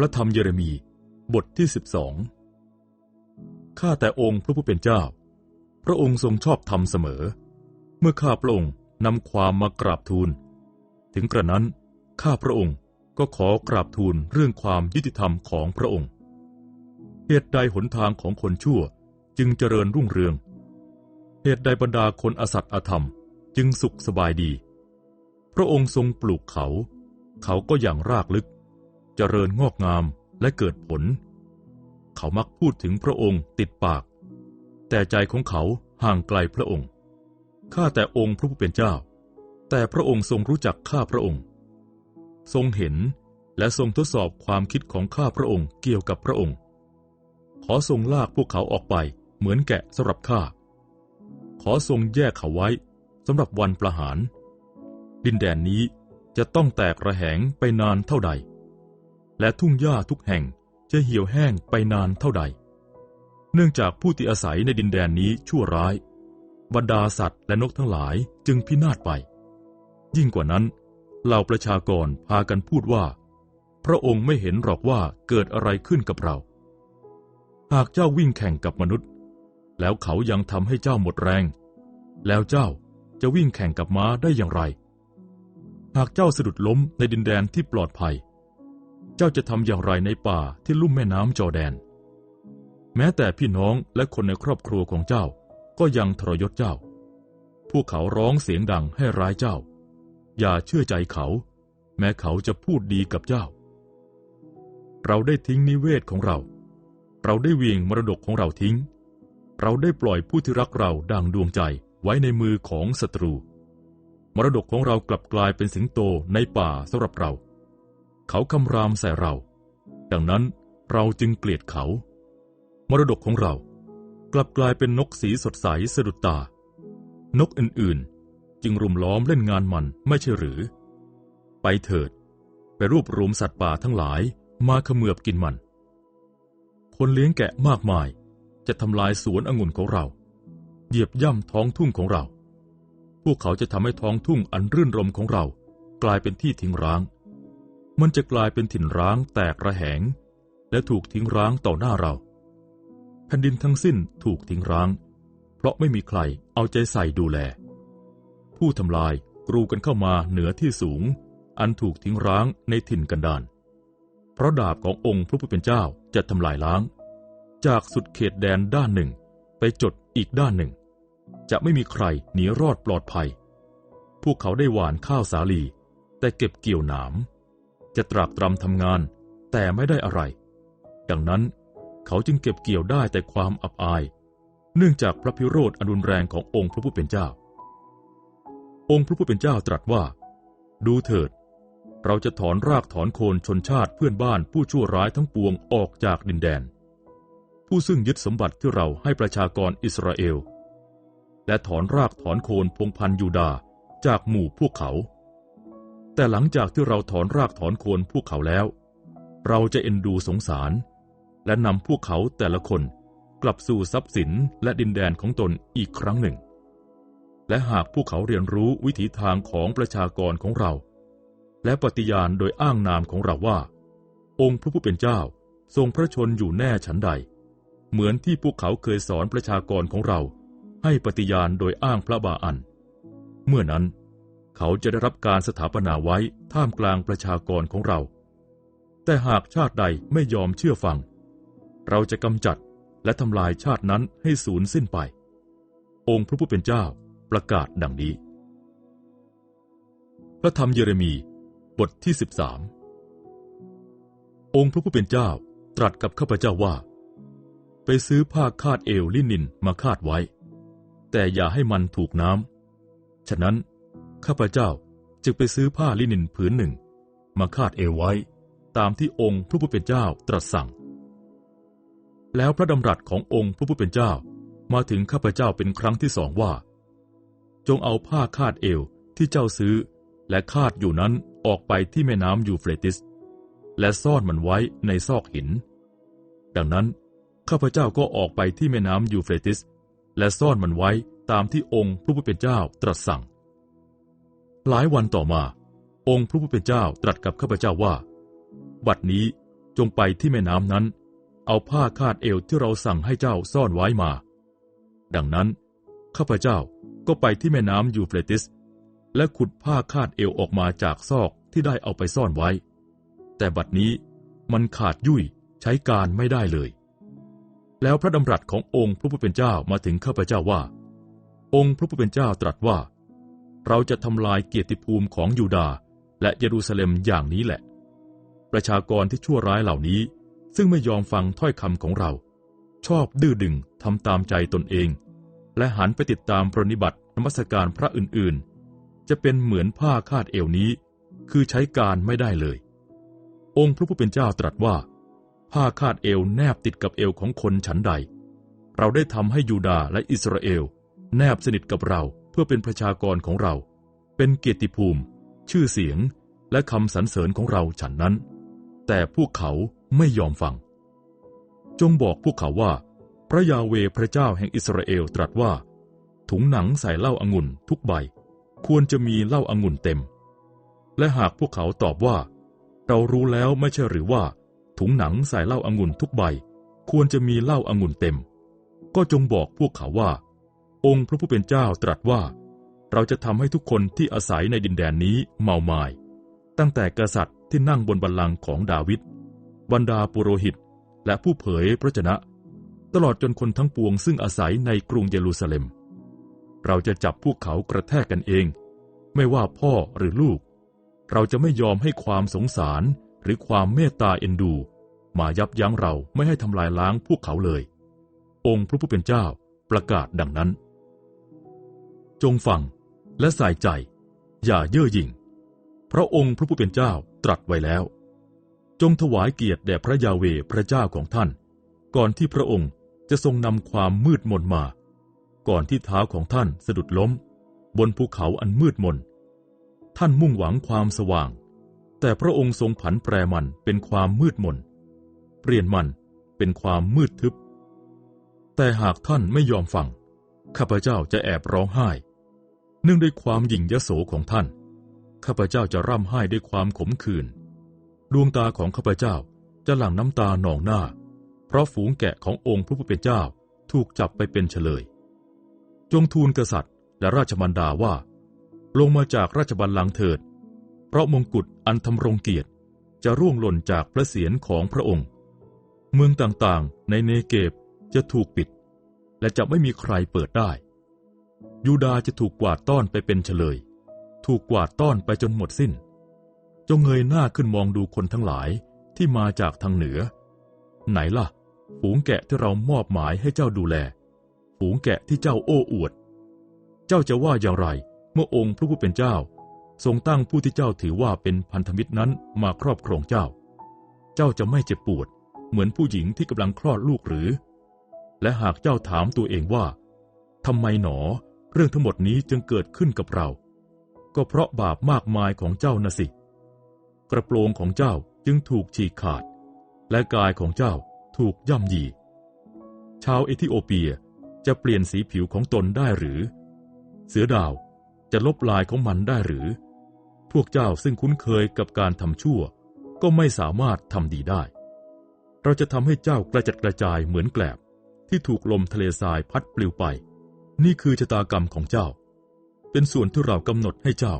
พระธรรมเยเรมีบทที่สิบสองข้าแต่องค์พระผู้เป็นเจ้า พระองค์ทรงชอบธรรมเสมอ เมื่อข้าพระองค์นำความมากราบทูล ถึงกระนั้นข้าพระองค์ก็ขอกราบทูลเรื่องความยุติธรรมของพระองค์เหตุใดหนทางของคนชั่วจึงเจริญรุ่งเรือง เหตุใดบรรดาคนอสัตย์อธรรมจึงสุขสบายดี พระองค์ทรงปลูกเขา เขาก็อย่างรากลึก เจริญงอกงามและเกิดผล เขามักพูดถึงพระองค์ติดปาก แต่ใจของเขาห่างไกลพระองค์ ข้าแต่องค์พระผู้เป็นเจ้า แต่พระองค์ทรงรู้จักข้าพระองค์ ทรงเห็นและทรงทดสอบความคิดของข้าพระองค์เกี่ยวกับพระองค์ ขอทรงลากพวกเขาออกไปเหมือนแกะสำหรับข้า ขอทรงแยกเขาไว้สำหรับวันประหาร ดินแดนนี้จะต้องแตกระแหงไปนานเท่าใด และทุ่งหญ้าทุกแห่งจะเหี่ยวแห้งไปนานเท่าใด เนื่องจากผู้ที่อาศัยในดินแดนนี้ชั่วร้าย บรรดาสัตว์และนกทั้งหลายจึงพินาศไป ยิ่งกว่านั้นเหล่าประชากรพากันพูดว่า พระองค์ไม่เห็นหรอกว่าเกิดอะไรขึ้นกับเรา หากเจ้าวิ่งแข่งกับมนุษย์ แล้วเขายังทำให้เจ้าหมดแรง แล้วเจ้าจะวิ่งแข่งกับม้าได้อย่างไร หากเจ้าสะดุดล้มในดินแดนที่ปลอดภัย เจ้าจะทำอย่างไรในป่าที่ลุ่มแม่น้ำจอแดน แม้แต่พี่น้องและคนในครอบครัวของเจ้าก็ยังทรยศเจ้า พวกเขาร้องเสียงดังให้ร้ายเจ้า อย่าเชื่อใจเขา แม้เขาจะพูดดีกับเจ้า เราได้ทิ้งนิเวศของเรา เราได้เวียงมรดกของเราทิ้ง เราได้ปล่อยผู้ที่รักเราดังดวงใจไว้ในมือของศัตรู มรดกของเรากลับกลายเป็นสิงโตในป่าสำหรับเรา เขาคำรามใส่เรา ดังนั้นเราจึงเกลียดเขา มรดกของเรากลับกลายเป็นนกสีสดใสสะดุดตา นกอื่นๆ จึงรุมล้อมเล่นงานมันไม่ใช่หรือ ไปเถิด ไปรวบรวมสัตว์ป่าทั้งหลายมาขมือบกินมัน คนเลี้ยงแกะมากมายจะทำลายสวนองุ่นของเรา เหยียบย่ำท้องทุ่งของเรา พวกเขาจะทำให้ท้องทุ่งอันรื่นรมของเรา กลายเป็นที่ทิ้งร้าง มันจะกลายเป็นถิ่นร้างแตกระแหง และถูกทิ้งร้างต่อหน้าเรา แผ่นดินทั้งสิ้นถูกทิ้งร้าง เพราะไม่มีใครเอาใจใส่ดูแล ผู้ทำลายกรูกันเข้ามาเหนือที่สูง อันถูกทิ้งร้างในถิ่นกันดานเพราะดาบขององค์พระผู้เป็นเจ้าจะทำลายล้าง จากสุดเขตแดนด้านหนึ่งไปจดอีกด้านหนึ่ง จะไม่มีใครหนีรอดปลอดภัย พวกเขาได้หวานข้าวสาลี แต่เก็บเกี่ยวหนาม จะตรากตรำทำงาน แต่ไม่ได้อะไร ดังนั้นเขาจึงเก็บเกี่ยวได้แต่ความอับอาย เนื่องจากพระพิโรธอนุนแรงขององค์พระผู้เป็นเจ้า องค์พระผู้เป็นเจ้าตรัสว่า ดูเถิด เราจะถอนรากถอนโคนชนชาติเพื่อนบ้านผู้ชั่วร้ายทั้งปวงออกจากดินแดน ผู้ซึ่งยึดสมบัติที่เราให้ประชากรอิสราเอล และถอนรากถอนโคนพงพันยูดาจากหมู่พวกเขา แต่หลังจากที่เราถอนรากถอนโคนพวกเขาแล้ว เราจะเอ็นดูสงสาร และนำพวกเขาแต่ละคนกลับสู่ทรัพย์สินและดินแดนของตนอีกครั้งหนึ่ง และหากพวกเขาเรียนรู้วิถีทางของประชากรของเรา และปฏิญาณโดยอ้างนามของเราว่า องค์พระผู้เป็นเจ้าทรงพระชนอยู่แน่ฉันใด เหมือนที่พวกเขาเคยสอนประชากรของเรา ให้ปฏิญาณโดยอ้างพระบาอัน เมื่อนั้น เขาจะได้รับการสถาปนาไว้ท่ามกลางประชากรของเรา แต่หากชาติใดไม่ยอมเชื่อฟัง เราจะกำจัดและทำลายชาตินั้นให้สูญสิ้นไป องค์พระผู้เป็นเจ้าประกาศดังนี้ พระธรรมเยเรมีบทที่สิบสามองค์พระผู้เป็นเจ้าตรัสกับข้าพเจ้าว่า ไปซื้อผ้าคาดเอวลินินมาคาดไว้ แต่อย่าให้มันถูกน้ำฉะนั้น ข้าพเจ้าจึงไปซื้อผ้าลินินผืนหนึ่ง มาคาดเอวไว้ ตามที่องค์พระผู้เป็นเจ้าตรัสสั่ง แล้วพระดำรัสขององค์พระผู้เป็นเจ้ามาถึงข้าพเจ้าเป็นครั้งที่สองว่า จงเอาผ้าคาดเอวที่เจ้าซื้อ และคาดอยู่นั้นออกไปที่แม่น้ำยูเฟรติส และซ่อนมันไว้ในซอกหิน ดังนั้นข้าพเจ้าก็ออกไปที่แม่น้ำยูเฟรติส และซ่อนมันไว้ตามที่องค์พระผู้เป็นเจ้าตรัสสั่ง หลายวันต่อมา องค์พระผู้เป็นเจ้าตรัสกับข้าพเจ้าว่า บัดนี้จงไปที่แม่น้ำนั้น เอาผ้าคาดเอวที่เราสั่งให้เจ้าซ่อนไว้มา ดังนั้นข้าพเจ้าก็ไปที่แม่น้ำยูเฟรติส และขุดผ้าคาดเอวออกมาจากซอกที่ได้เอาไปซ่อนไว้ แต่บัดนี้มันขาดยุ่ยใช้การไม่ได้เลย แล้วพระดำรัสขององค์พระผู้เป็นเจ้ามาถึงข้าพเจ้าว่า องค์พระผู้เป็นเจ้าตรัสว่า เราจะทำลายเกียรติภูมิของยูดาห์และเยรูซาเล็มอย่างนี้แหละ ประชากรที่ชั่วร้ายเหล่านี้ ซึ่งไม่ยอมฟังถ้อยคำของเรา ชอบดื้อดึงทำตามใจตนเอง และหันไปติดตามปรนิบัตินมัสการพระอื่นๆ จะเป็นเหมือนผ้าคาดเอวนี้ คือใช้การไม่ได้เลย องค์พระผู้เป็นเจ้าตรัสว่า ผ้าคาดเอวแนบติดกับเอวของคนฉันใด เราได้ทำให้ยูดาห์และอิสราเอล แนบสนิทกับเรา พื่อเป็นประชากรของเรา เป็นเกียรติภูมิ ชื่อเสียงและคำสรรเสริญของเราฉันนั้น แต่พวกเขาไม่ยอมฟัง จงบอกพวกเขาว่า พระยาเวพระเจ้าแห่งอิสราเอลตรัสว่า ถุงหนังใส่เหล้าอางุ่นทุกใบ ควรจะมีเหล้าอางุ่นเต็ม และหากพวกเขาตอบว่า เรารู้แล้วไม่ใช่หรือว่า ถุงหนังใส่เหล้าอางุ่นทุกใบ ควรจะมีเหล้าอางุ่นเต็ม ก็จงบอกพวกเขาว่า องค์พระผู้เป็นเจ้าตรัสว่า เราจะทำให้ทุกคนที่อาศัยในดินแดนนี้เมามายตั้งแต่กษัตริย์ที่นั่งบนบัลลังก์ของดาวิดบรรดาปุโรหิต และผู้เผยพระชนะ ตลอดจนคนทั้งปวงซึ่งอาศัยในกรุงเยรูซาเล็ม เราจะจับพวกเขากระแทกกันเอง ไม่ว่าพ่อหรือลูก เราจะไม่ยอมให้ความสงสารหรือความเมตตาเอ็นดู มายับยั้งเราไม่ให้ทำลายล้างพวกเขาเลย องค์พระผู้เป็นเจ้าประกาศดังนั้น จงฟังและใส่ใจ อย่าเย่อหยิ่ง พระองค์พระผู้เป็นเจ้าตรัสไว้แล้ว จงถวายเกียรติแด่พระยาเวพระเจ้าของท่าน ก่อนที่พระองค์จะทรงนำความมืดมนมา ก่อนที่เท้าของท่านสะดุดล้ม บนภูเขาอันมืดมน ท่านมุ่งหวังความสว่าง แต่พระองค์ทรงผันแปรมันเป็นความมืดมน เปลี่ยนมันเป็นความมืดทึบ แต่หากท่านไม่ยอมฟังข้าพเจ้าจะแอบร้องไห้ นื่องด้วยความหยิ่งยโสของท่าน ข้าพเจ้าจะร่ำไห้ด้วยความขมขื่น ดวงตาของข้าพเจ้าจะหลั่งน้ำตาหนองหน้า เพราะฝูงแกะขององค์พระผู้เป็นเจ้าถูกจับไปเป็นเฉลย จงทูลกษัตริย์และราชมันดาว่า ลงมาจากราชบัลลังก์เถิด เพราะมงกุฎอันทำรงเกียรติจะร่วงหล่นจากพระเศียรของพระองค์ เมืองต่างๆในเนเกบจะถูกปิด และจะไม่มีใครเปิดได้ ยูดาจะถูกกวาดต้อนไปเป็นเฉลย ถูกกวาดต้อนไปจนหมดสิ้น จงเงยหน้าขึ้นมองดูคนทั้งหลายที่มาจากทางเหนือ ไหนล่ะ ฝูงแกะที่เรามอบหมายให้เจ้าดูแล ฝูงแกะที่เจ้าโอ้อวด เจ้าจะว่าอย่างไร เมื่อองค์พระผู้เป็นเจ้า ทรงตั้งผู้ที่เจ้าถือว่าเป็นพันธมิตรนั้นมาครอบครองเจ้า เจ้าจะไม่เจ็บปวด เหมือนผู้หญิงที่กำลังคลอดลูกหรือ และหากเจ้าถามตัวเองว่าทำไมหนอ เรื่องทั้งหมดนี้จึงเกิดขึ้นกับเรา ก็เพราะบาปมากมายของเจ้านะสิ กระโปรงของเจ้าจึงถูกฉีกขาด และกายของเจ้าถูกย่ำยี ชาวเอธิโอเปียจะเปลี่ยนสีผิวของตนได้หรือ เสือดาวจะลบลายของมันได้หรือ พวกเจ้าซึ่งคุ้นเคยกับการทำชั่ว ก็ไม่สามารถทำดีได้ เราจะทำให้เจ้ากระจัดกระจายเหมือนแกลบที่ถูกลมทะเลทรายพัดปลิวไป นี่คือชะตากรรมของเจ้า เป็นส่วนที่เรากำหนดให้เจ้า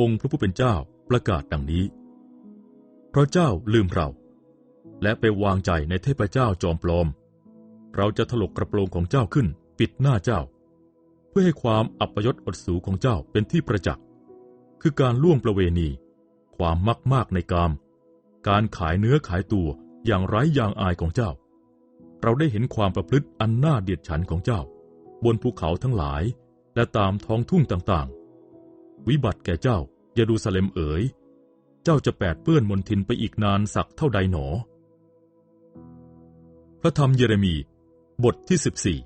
องค์พระผู้เป็นเจ้าประกาศดังนี้ เพราะเจ้าลืมเรา และไปวางใจในเทพเจ้าจอมปลอม เราจะถลกกระโปรงของเจ้าขึ้นปิดหน้าเจ้า เพื่อให้ความอัปยศอดสูของเจ้าเป็นที่ประจักษ์ คือการล่วงประเวณี ความมักมากในกาม การขายเนื้อขายตัวอย่างไร้ยางอายของเจ้า เราได้เห็นความประพฤติอันน่าเดียดฉันของเจ้า บนภูเขาทั้งหลาย และตามท้องทุ่งต่างๆ วิบัติแก่เจ้า เยรูซาเล็มเอ๋ย เจ้าจะแปดเปื้อนมนทินไปอีกนานสักเท่าใดหนอ พระธรรมเยเรมีบทที่สิบสี่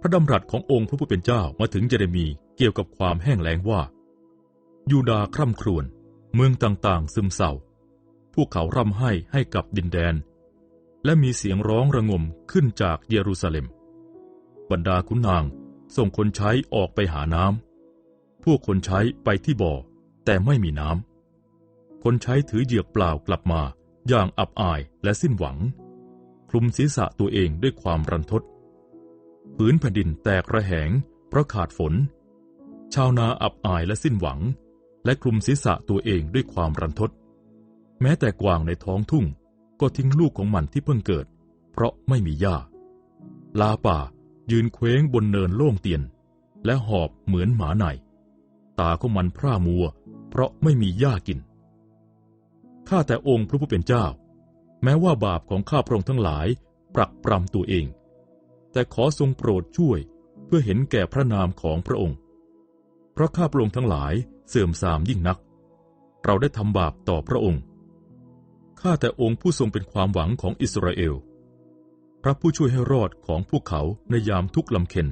พระดำรัสขององค์พระผู้เป็นเจ้ามาถึงเยเรมีเกี่ยวกับความแห้งแล้งว่า ยูดาคร่ำครวญเมืองต่างๆ ซึมเศร้า พวกเขาร่ำไห้ให้กับดินแดน และมีเสียงร้องระงมขึ้นจากเยรูซาเล็ม บรรดาขุนนาง ส่งคนใช้ออกไปหาน้ำพวกคนใช้ไปที่บ่อ แต่ไม่มีน้ำคนใช้ถือเหยือกเปล่ากลับมาอย่างอับอายและสิ้นหวัง คลุมศีรษะตัวเองด้วยความรันทดพื้นแผ่นดินแตกระแหง เพราะขาดฝน ชาวนาอับอายและสิ้นหวัง และคลุมศีรษะตัวเองด้วยความรันทด แม้แต่กวางในท้องทุ่งก็ทิ้งลูกของมันที่เพิ่งเกิด เพราะไม่มีหญ้าลาป่า ยืนเคว้งบนเนินโล่งเตียน และหอบเหมือนหมาในตาของมันพร่ามัว เพราะไม่มีหญ้ากิน ข้าแต่องค์พระผู้เป็นเจ้า แม้ว่าบาปของข้าพระองค์ทั้งหลายปรักปรำตัวเอง แต่ขอทรงโปรดช่วยเพื่อเห็นแก่พระนามของพระองค์ เพราะข้าพระองค์ทั้งหลายเสื่อมทรามยิ่งนัก เราได้ทำบาปต่อพระองค์ ข้าแต่องค์ผู้ทรงเป็นความหวังของอิสราเอล พระผู้ช่วยให้รอดของพวกเขาในยามทุกลำเค็น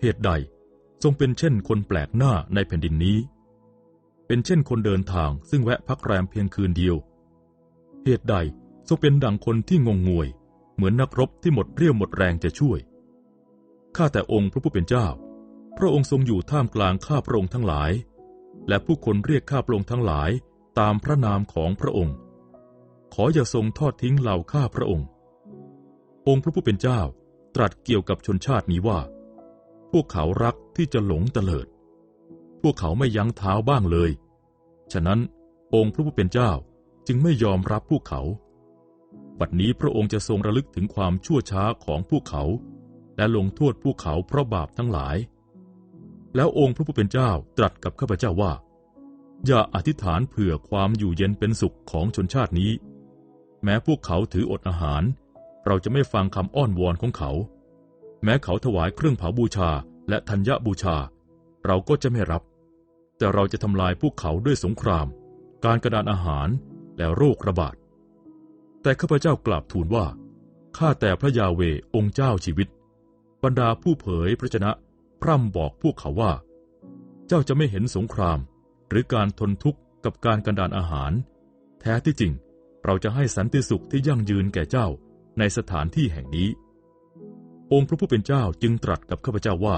เหตุใดทรงเป็นเช่นคนแปลกหน้าในแผ่นดินนี้ เป็นเช่นคนเดินทางซึ่งแวะพักแรมเพียงคืนเดียว เหตุใดทรงเป็นดังคนที่งงงวย เหมือนนักรบที่หมดเรี่ยวหมดแรงจะช่วย ข้าแต่องค์พระผู้เป็นเจ้า พระองค์ทรงอยู่ท่ามกลางข้าพระองค์ทั้งหลาย และผู้คนเรียกข้าพระองค์ทั้งหลายตามพระนามของพระองค์ ขออย่าทรงทอดทิ้งเหล่าข้าพระองค์ องค์พระผู้เป็นเจ้าตรัสเกี่ยวกับชนชาตินี้ว่า พวกเขารักที่จะหลงเตลิด พวกเขาไม่ยั้งเท้าบ้างเลย ฉะนั้นองค์พระผู้เป็นเจ้าจึงไม่ยอมรับพวกเขา บัดนี้พระองค์จะทรงระลึกถึงความชั่วช้าของพวกเขา และลงโทษพวกเขาเพราะบาปทั้งหลาย แล้วองค์พระผู้เป็นเจ้าตรัสกับข้าพเจ้าว่า อย่าอธิษฐานเผื่อความอยู่เย็นเป็นสุขของชนชาตินี้ แม้พวกเขาถืออดอาหาร เราจะไม่ฟังคำอ้อนวอนของเขา แม้เขาถวายเครื่องเผาบูชาและธัญญบูชา เราก็จะไม่รับ แต่เราจะทำลายพวกเขาด้วยสงคราม การกระดานอาหารและโรคระบาด แต่ข้าพเจ้ากราบทูลว่า ข้าแต่พระยาเวองค์เจ้าชีวิต บรรดาผู้เผยพระชนะพร่ำบอกพวกเขาว่า เจ้าจะไม่เห็นสงคราม หรือการทนทุกข์กับการกันดานอาหาร แท้ที่จริง เราจะให้สันติสุขที่ยั่งยืนแก่เจ้า ในสถานที่แห่งนี้ องค์พระผู้เป็นเจ้าจึงตรัสกับข้าพเจ้าว่า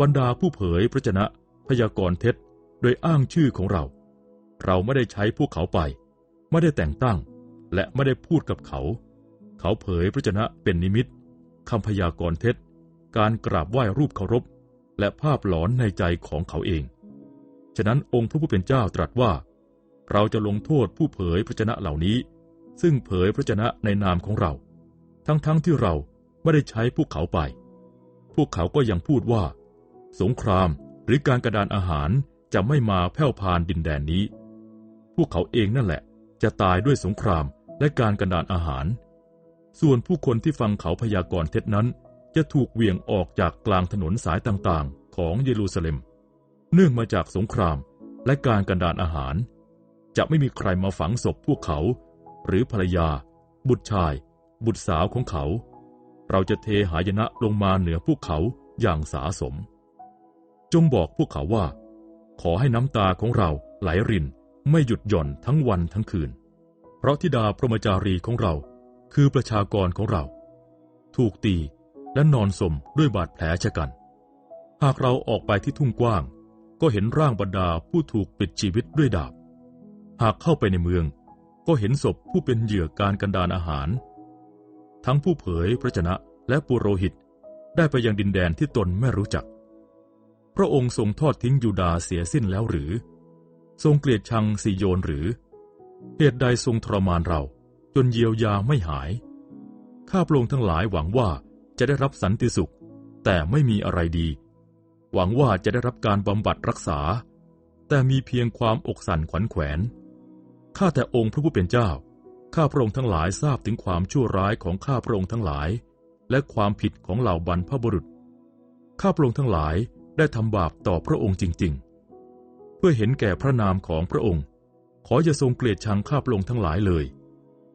บรรดาผู้เผยพระชนะพยากรณ์เท็จโดยอ้างชื่อของเรา เราไม่ได้ใช้พวกเขาไป ไม่ได้แต่งตั้ง และไม่ได้พูดกับเขา เขาเผยพระชนะเป็นนิมิตคำพยากรณ์เท็จ การกราบไหว้รูปเคารพ และภาพหลอนในใจของเขาเอง ฉะนั้นองค์พระผู้เป็นเจ้าตรัสว่า เราจะลงโทษผู้เผยพระชนะเหล่านี้ ซึ่งเผยพระชนะในนามของเรา ทั้งๆทที่เราไม่ได้ใช้พวกเขาไป พวกเขาก็ยังพูดว่า สงครามหรือการกระดานอาหารจะไม่มาแผ่วพานดินแดนนี้ พวกเขาเองนั่นแหละ จะตายด้วยสงครามและการกระดานอาหาร ส่วนผู้คนที่ฟังเขาพยากรณ์เท็จนั้น จะถูกเวี่ยงออกจากกลางถนนสายต่างๆ ของเยรูซาเล็ม เนื่องมาจากสงครามและการกันดานอาหาร จะไม่มีใครมาฝังศพพวกเขา หรือภรรยา บุตรชาย บุตรสาวของเขา เราจะเทหายนะลงมาเหนือพวกเขาอย่างสาสม จงบอกพวกเขาว่า ขอให้น้ำตาของเราไหลรินไม่หยุดหย่อนทั้งวันทั้งคืน เพราะธิดาพรหมจารีของเราคือประชากรของเรา ถูกตีและนอนสมด้วยบาดแผลชะกัน หากเราออกไปที่ทุ่งกว้าง ก็เห็นร่างบรรดาผู้ถูกปิดชีวิตด้วยดาบ หากเข้าไปในเมือง ก็เห็นศพผู้เป็นเหยื่อการกันดานอาหาร ทั้งผู้เผยพระชนะและปุโรหิตได้ไปยังดินแดนที่ตนไม่รู้จัก พระองค์ทรงทอดทิ้งยูดาเสียสิ้นแล้วหรือ ทรงเกลียดชังซีโยนหรือ เหตุใดทรงทรมานเราจนเยียวยาไม่หาย ข้าพระองค์ทั้งหลายหวังว่าจะได้รับสันติสุข แต่ไม่มีอะไรดี หวังว่าจะได้รับการบำบัดรักษา แต่มีเพียงความอกสั่นขวัญแขวน ข้าแต่องค์พระผู้เป็นเจ้า ข้าพระองค์ทั้งหลายทราบถึงความชั่วร้ายของข้าพระองค์ทั้งหลาย และความผิดของเหล่าบรรพบุรุษ ข้าพระองค์ทั้งหลายได้ทำบาปต่อพระองค์จริง ๆ เพื่อเห็นแก่พระนามของพระองค์ ขออย่าทรงเกลียดชังข้าพระองค์ทั้งหลายเลย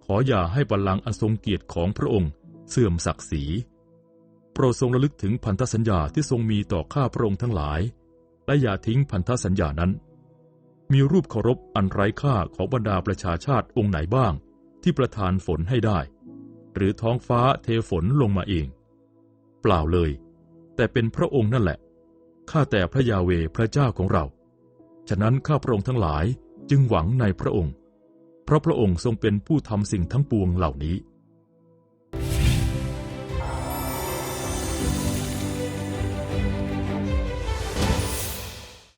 ขออย่าให้บัลลังก์อันทรงเกียรติของพระองค์เสื่อมศักดิ์ศรีโปรดทรงระลึกถึงพันธสัญญาที่ทรงมีต่อข้าพระองค์ทั้งหลาย และอย่าทิ้งพันธสัญญานั้น มีรูปเคารพอันไร้ค่าของบรรดาประชาชาติองค์ไหนบ้าง ที่ประทานฝนให้ได้ หรือท้องฟ้าเทฝนลงมาเอง เปล่าเลย แต่เป็นพระองค์นั่นแหละ ข้าแต่พระยาเวพระเจ้าของเรา ฉะนั้นข้าพระองค์ทั้งหลายจึงหวังในพระองค์ เพราะพระองค์ทรงเป็นผู้ทำสิ่งทั้งปวงเหล่านี้